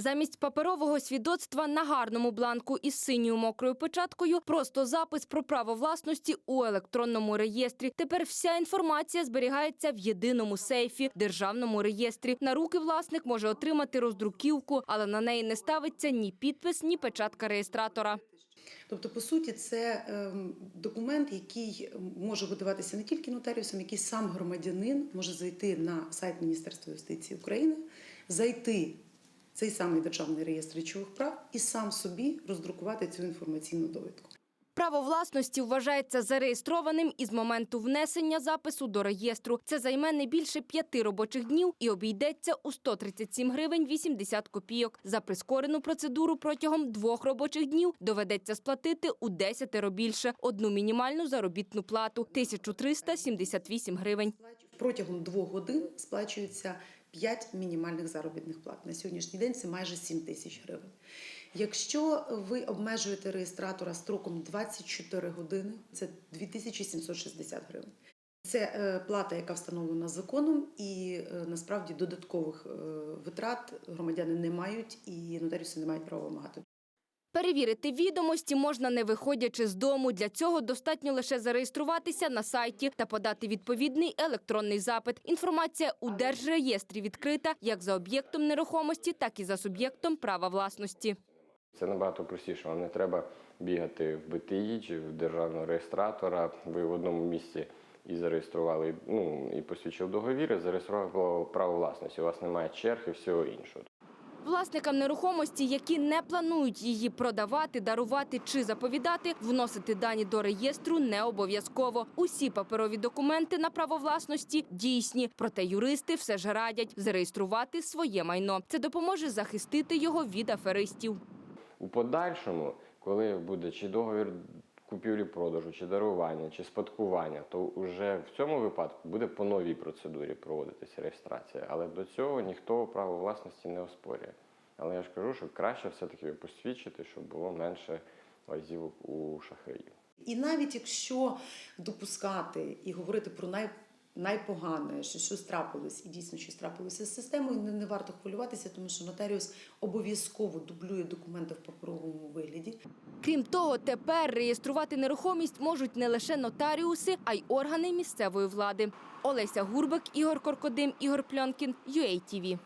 Замість паперового свідоцтва на гарному бланку із синьою мокрою печаткою просто запис про право власності у електронному реєстрі. Тепер вся інформація зберігається в єдиному сейфі державному реєстрі. На руки власник може отримати роздруківку, але на неї не ставиться ні підпис, ні печатка реєстратора. Тобто, по суті, це ем, документ, який може видаватися не тільки нотаріусом, який сам громадянин може зайти на сайт Міністерства юстиції України, зайти цей самий державний реєстр речових прав і сам собі роздрукувати цю інформаційну довідку. Право власності вважається зареєстрованим із моменту внесення запису до реєстру. Це займе не більше п'яти робочих днів і обійдеться у 137 гривень 80 копійок. За прискорену процедуру протягом двох робочих днів доведеться сплатити у десятеро більше одну мінімальну заробітну плату 1378 гривень. Протягом двох годин сплачується 5 мінімальних заробітних плат. На сьогоднішній день це майже 7 тисяч гривень. Якщо ви обмежуєте реєстратора строком 24 години, це 2760 гривень. Це е, плата, яка встановлена законом, і е, насправді додаткових е, витрат громадяни не мають і нотаріуси не мають права вимагати. Перевірити відомості можна не виходячи з дому. Для цього достатньо лише зареєструватися на сайті та подати відповідний електронний запит. Інформація у держреєстрі відкрита як за об'єктом нерухомості, так і за суб'єктом права власності. Це набагато простіше. Вам не треба бігати в БТІ чи в державного реєстратора. Ви в одному місці і зареєстрували, ну і посвідчив договір, і зареєстрували право власності. У вас немає черг і всього іншого. Власникам нерухомості, які не планують її продавати, дарувати чи заповідати, вносити дані до реєстру не обов'язково. Усі паперові документи на право власності дійсні, проте юристи все ж радять зареєструвати своє майно. Це допоможе захистити його від аферистів. У подальшому, коли буде чи договір купівлі-продажу, чи дарування, чи спадкування, то вже в цьому випадку буде по новій процедурі проводитися реєстрація. Але до цього ніхто право власності не оспорює. Але я ж кажу, що краще все-таки посвідчити, щоб було менше лазівок у шахраїв. І навіть якщо допускати і говорити про най, найпогане, що щось трапилось, і дійсно щось трапилося з системою, не, не варто хвилюватися, тому що нотаріус обов'язково дублює документи в паперовому вигляді. Крім того, тепер реєструвати нерухомість можуть не лише нотаріуси, а й органи місцевої влади. Олеся Гурбик, Ігор Коркодим, Ігор Пльонкін, UATV.